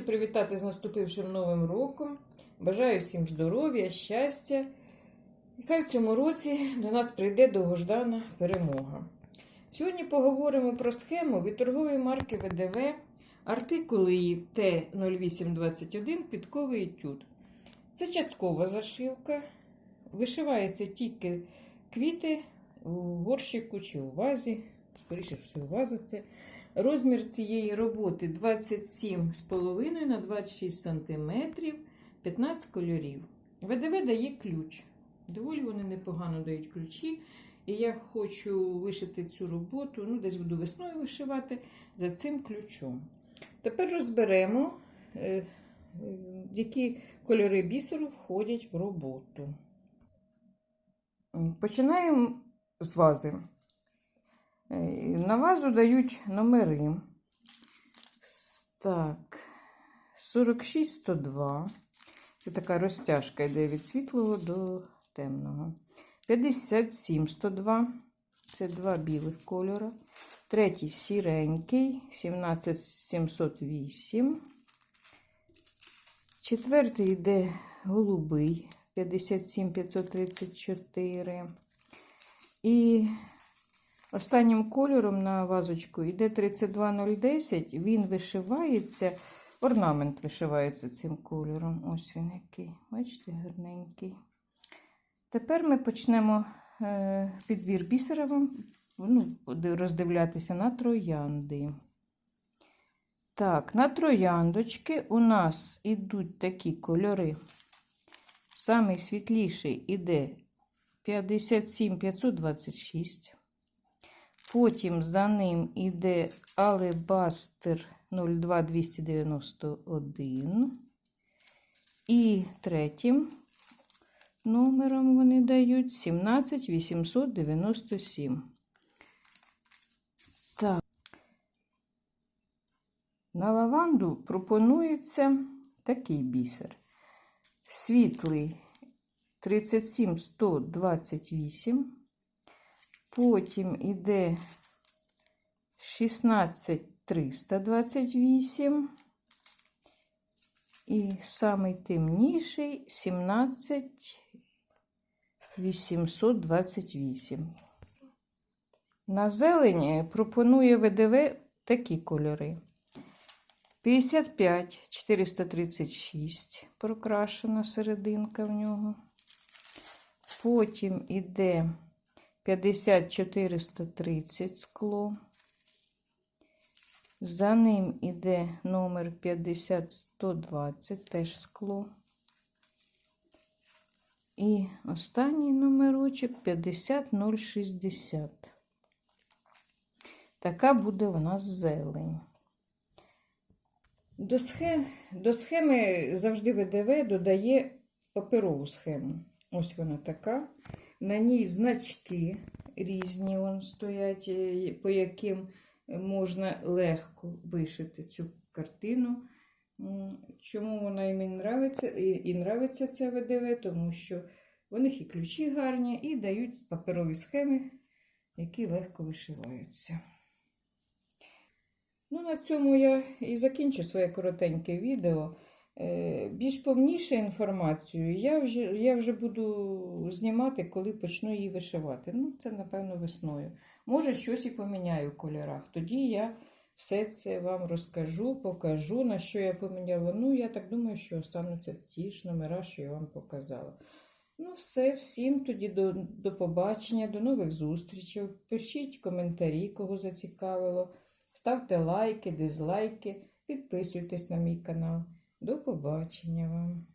хочу привітати з наступившим новим роком. Бажаю всім здоров'я, щастя. І хай в цьому році до нас прийде довгождана перемога. Сьогодні поговоримо про схему від торгової марки ВДВ, артикули Т0821 підковий етюд. Це часткова зашивка. Вишиваються тільки квіти у горщику чи у вазі. Скоріше все, ваза це. Розмір цієї роботи 27,5 на 26 см, 15 кольорів. ВДВ дає ключ. Доволі вони непогано дають ключі. І я хочу вишити цю роботу, ну, десь буду весною вишивати за цим ключом. Тепер розберемо, е, які кольори бісеру входять в роботу. Починаємо з вази. Е, На вазу дають номери. Так, 46-102. Це така розтяжка йде від світлого до темного. 57-102. Це два білих кольора. Третій сіренький, 17708. Четвертий йде голубий, 57534. І Останнім кольором на вазочку йде 32010, він вишивається, орнамент вишивається цим кольором. Ось він який. Бачите, гарненький. Тепер ми почнемо е, підбір бісера вам, ну, роздивлятися на троянди. Так, на трояндочки у нас ідуть такі кольори. Самий світліший іде 57526. Потім за ним іде алебастер 02291. І третім номером вони дають 17897. Так. На лаванду пропонується такий бісер. Світлий 37128. Потім іде 16328 і самий темніший 17828. На зелені пропонує ВДВ такі кольори. 55 436 прокрашена серединка в нього. Потім іде 50430 скло. За ним іде номер 50120, теж скло. І останній номерочок 50060. Така буде у нас зелень. До схеми, до схеми завжди ВДВ додає паперову схему. Ось вона така. На ній значки різні вон стоять, е, по яким можна легко вишити цю картину. Чому вона і нравиться, і, нравиться ця ВДВ, тому що в них і ключі гарні, і дають паперові схеми, які легко вишиваються. Ну, на цьому я і закінчу своє коротеньке відео. Е, Більш повніше інформацію я вже я вже буду знімати, коли почну її вишивати. Ну, це, напевно, весною. Може, щось і поміняю в кольорах. Тоді я все це вам розкажу, покажу, на що я поміняла. Ну, я так думаю, що остануться ті ж номера, що я вам показала. Ну, все, всім тоді до, до побачення, до нових зустрічей. Пишіть коментарі, кого зацікавило. Ставте лайки, дизлайки, підписуйтесь на мій канал. До побачення вам!